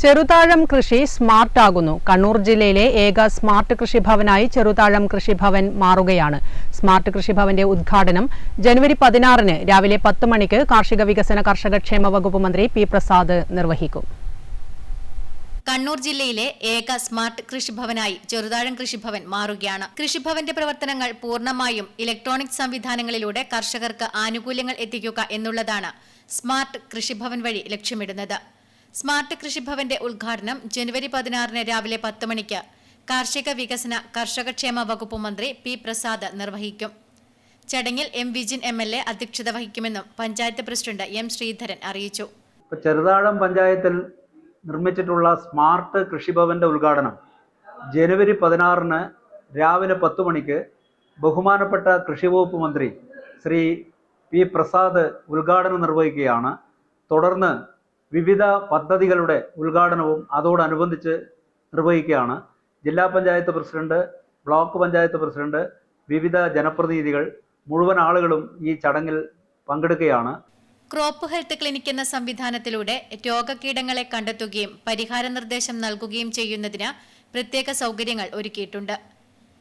ചെറുതാഴം കൃഷി സ്മാർട്ട് ആകുന്നു. കണ്ണൂർ ജില്ലയിലെ ഏക സ്മാർട്ട് കൃഷിഭവനായി ചെറുതാഴം കൃഷിഭവൻ മാറുകയാണ്. സ്മാർട്ട് കൃഷിഭവന്റെ ഉദ്ഘാടനം ജനുവരി പതിനാറിന് രാവിലെ പത്ത് മണിക്ക് കാർഷിക വികസന കർഷകക്ഷേമ വകുപ്പ് മന്ത്രി പി പ്രസാദ് നിർവഹിക്കും. കണ്ണൂർ ജില്ലയിലെ ഏക സ്മാർട്ട് കൃഷിഭവനായി ചെറുതാഴം കൃഷിഭവൻ മാറുകയാണ്. കൃഷിഭവന്റെ പ്രവർത്തനങ്ങൾ പൂർണമായും ഇലക്ട്രോണിക് സംവിധാനങ്ങളിലൂടെ കർഷകർക്ക് ആനുകൂല്യങ്ങൾ എത്തിക്കുക എന്നുള്ളതാണ് സ്മാർട്ട് കൃഷിഭവൻ വഴി ലക്ഷ്യമിടുന്നത്. സ്മാർട്ട് കൃഷിഭവന്റെ ഉദ്ഘാടനം ജനുവരി പതിനാറിന് രാവിലെ പത്ത് മണിക്ക്. കാർഷിക വികസന കർഷകക്ഷേമ വകുപ്പ് മന്ത്രി പി പ്രസാദ് നിർവഹിക്കും. ചടങ്ങിൽ M Vijin M L A അധ്യക്ഷത വഹിക്കുമെന്നും പഞ്ചായത്ത് പ്രസിഡന്റ് എം ശ്രീധരൻ അറിയിച്ചു. ചെറുതാഴം പഞ്ചായത്തിൽ നിർമ്മിച്ചിട്ടുള്ള സ്മാർട്ട് കൃഷിഭവന്റെ ഉദ്ഘാടനം ജനുവരി പതിനാറിന് രാവിലെ പത്ത് മണിക്ക് ബഹുമാനപ്പെട്ട കൃഷി വകുപ്പ് മന്ത്രി ശ്രീ പി പ്രസാദ് ഉദ്ഘാടനം നിർവഹിക്കുകയാണ്. തുടർന്ന് വിവിധ പദ്ധതികളുടെ ഉദ്ഘാടനവും അതോടനുബന്ധിച്ച് നിർവഹിക്കുകയാണ്. ജില്ലാ panchayat president block panchayat president വിവിധ ജനപ്രതിനിധികൾ മുഴുവൻ ആളുകളും ഈ ചടങ്ങിൽ പങ്കെടുക്കുകയാണ്. ക്രോപ്പ് ഹെൽത്ത് ക്ലിനിക് എന്ന സംവിധാനത്തിലൂടെ രോഗകീടങ്ങളെ കണ്ടെത്തുകയും പരിഹാര നിർദ്ദേശം നൽകുകയും ചെയ്യുന്നതിന് പ്രത്യേക സൗകര്യങ്ങൾ ഒരുക്കിയിട്ടുണ്ട്.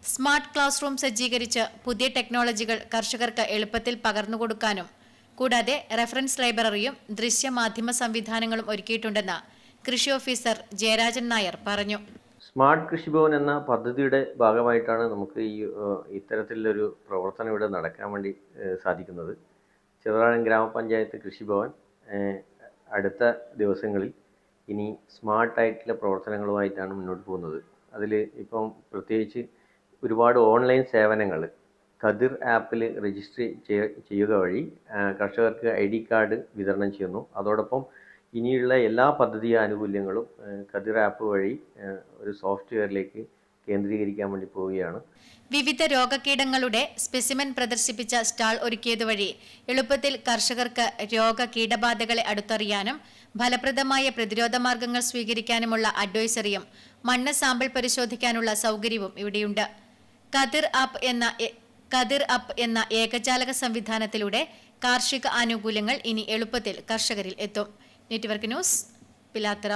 സ്മാർട്ട് ക്ലാസ് റൂം സജ്ജീകരിച്ച് പുതിയ ടെക്നോളജികൾ കർഷകർക്ക് എളുപ്പത്തിൽ പകർന്നുകൊടുക്കാനും കൂടാതെ റെഫറൻസ് ലൈബ്രറിയും ദൃശ്യമാധ്യമ സംവിധാനങ്ങളും ഒരുക്കിയിട്ടുണ്ടെന്ന് കൃഷി ഓഫീസർ ജയരാജൻ നായർ പറഞ്ഞു. സ്മാർട്ട് കൃഷിഭവൻ എന്ന പദ്ധതിയുടെ ഭാഗമായിട്ടാണ് നമുക്ക് ഈ ഇത്തരത്തിലൊരു പ്രവർത്തനം ഇവിടെ നടക്കാൻ വേണ്ടി സാധിക്കുന്നത്. ചെറുതാഴം ഗ്രാമപഞ്ചായത്ത് കൃഷിഭവൻ അടുത്ത ദിവസങ്ങളിൽ ഇനി സ്മാർട്ടായിട്ടുള്ള പ്രവർത്തനങ്ങളുമായിട്ടാണ് മുന്നോട്ട് പോകുന്നത്. അതിൽ ഇപ്പം പ്രത്യേകിച്ച് ഒരുപാട് ഓൺലൈൻ സേവനങ്ങൾ കതിർ ആപ്പിൽ രജിസ്റ്റർ ചെയ്യ- ചെയ്യുക വഴി കർഷകർക്ക് ഐ ഡി കാർഡ് വിതരണം ചെയ്യുന്നു. അതോടൊപ്പം ഇനിയുള്ള എല്ലാ പദ്ധതി ആനുകൂല്യങ്ങളും കതിർ ആപ്പ് വഴി ഒരു സോഫ്റ്റ്വെയറിലേക്ക് കേന്ദ്രീകരിക്കാൻ വേണ്ടി പോവുകയാണ്. വിവിധ രോഗകീടങ്ങളുടെ സ്പെസിമെൻ പ്രദർശിപ്പിച്ച സ്റ്റാൾ ഒരുക്കിയതുവഴി എളുപ്പത്തിൽ കർഷകർക്ക് രോഗ കീടബാധകളെ അടുത്തറിയാനും ഫലപ്രദമായ പ്രതിരോധ മാർഗങ്ങൾ സ്വീകരിക്കാനുമുള്ള അഡ്വൈസറിയും മണ്ണ് സാമ്പിൾ പരിശോധിക്കാനുള്ള സൗകര്യവും ഇവിടെയുണ്ട്. കതിർ ആപ്പ് എന്ന കതിർ അപ്പ് എന്ന ഏകജാലക സംവിധാനത്തിലൂടെ കാർഷിക ആനുകൂല്യങ്ങൾ ഇനി എളുപ്പത്തിൽ കർഷകരിൽ എത്തും. Network news Pilathara.